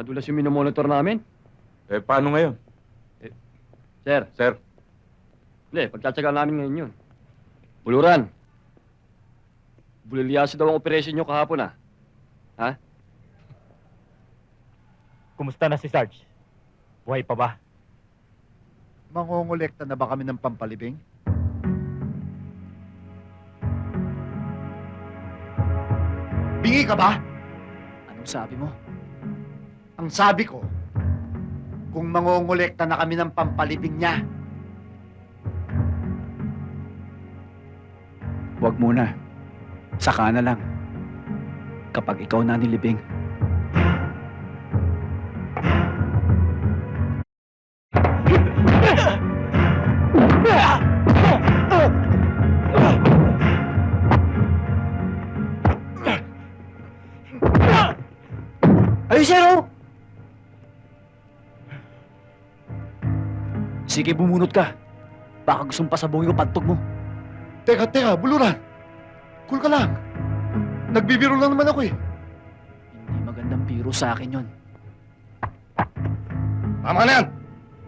Madulas yung minomonitor namin. Eh, paano ngayon? Sir, Sir, hindi, pagtsatsagaan namin ngayon yun. Buluran. Bulilyaso daw ang operation nyo kahapon ah. Ha? Kumusta na si Sarge? Buhay pa ba? Mangongolekta na ba kami ng pampalibing? Bingi ka ba? Anong sabi mo? Ang sabi ko, kung mangongolekta na kami ng pampalibing niya, Huwag muna. Saka na lang. Kapag ikaw na nilibing. Ay, Zero! Sige, bumunot ka. Baka gustong pasabungin ko pagtog mo. Teka, teka, buluran. Cool ka lang. Nagbibiro lang naman ako eh. Hindi magandang biro sa akin yon. tama na yan!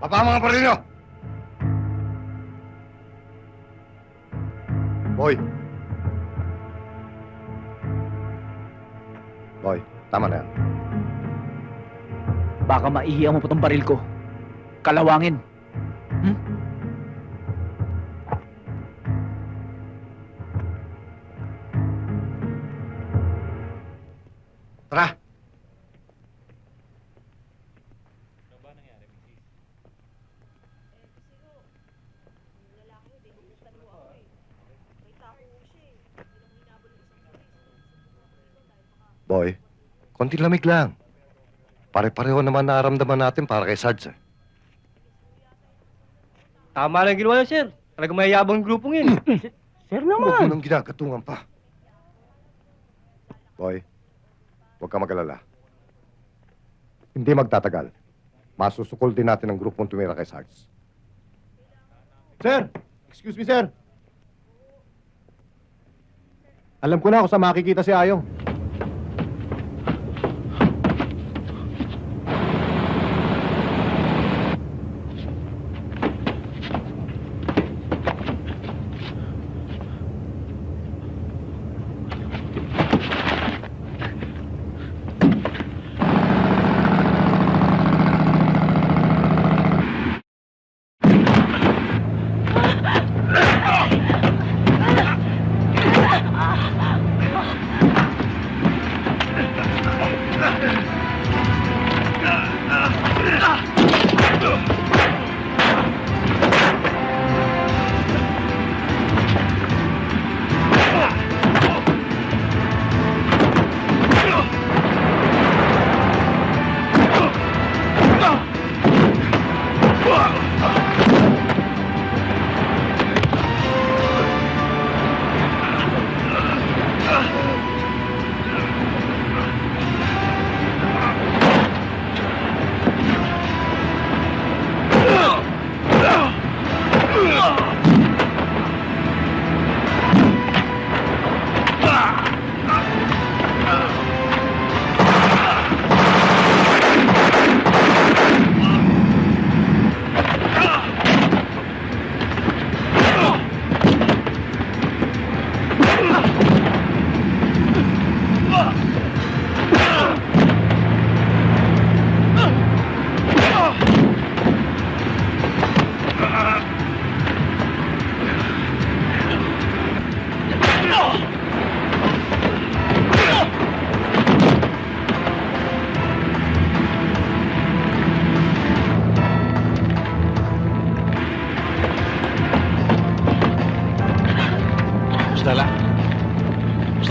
Papa mga paril nyo! Boy. Boy, tama na yan. Baka maihiya mo pa tong baril ko. Kalawangin. Tara. Boy, konti lamig lang. Pare-pareho naman nararamdaman natin para kay Sarge. eh. Tama lang ginawa niya, sir. Talaga mayayabang grupong yun. sir Huwag mo nang ginagatungan pa. Boy, huwag ka mag-alala. Hindi magtatagal. Masusukol din natin ang grupong tumira kay Sarge. Sir! Excuse me, sir. Alam ko na kung saan makikita si Ayong.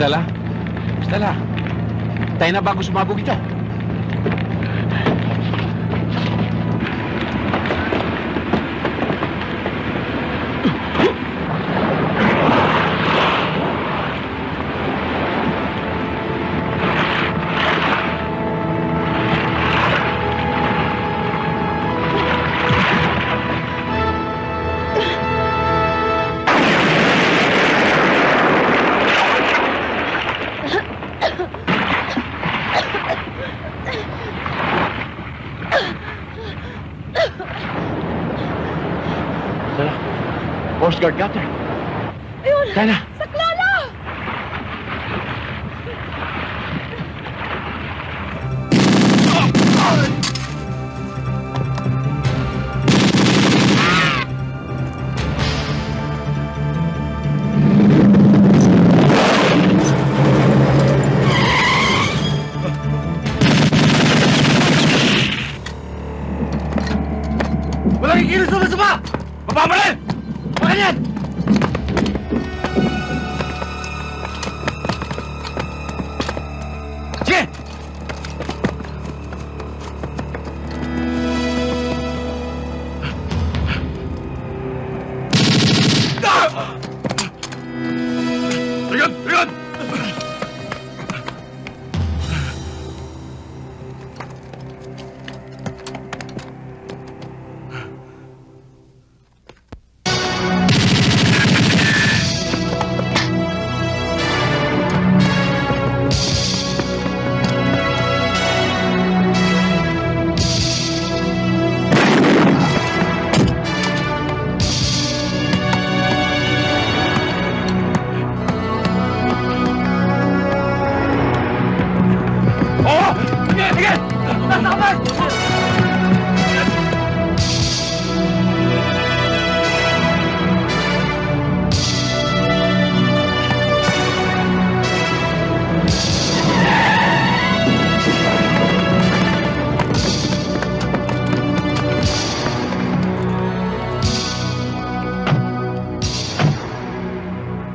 Stella? Stella? Tayo na bago sumabog ito. Coast Guard cutter. Ayun! Diana, Good.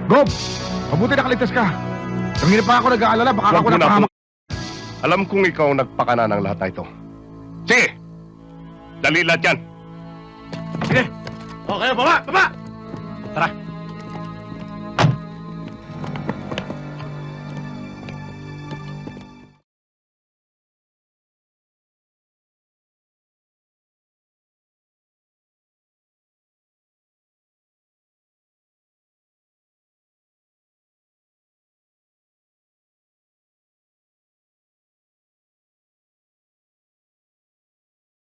Gob! Mabuti nakaligtas ka. Kanina pa ako nag-aalala, baka ako napahamak. Alam kong ikaw ang nagpakana ng lahat na ito. Sige! Dali lahat yan. Okay, baba! Baba! Tara!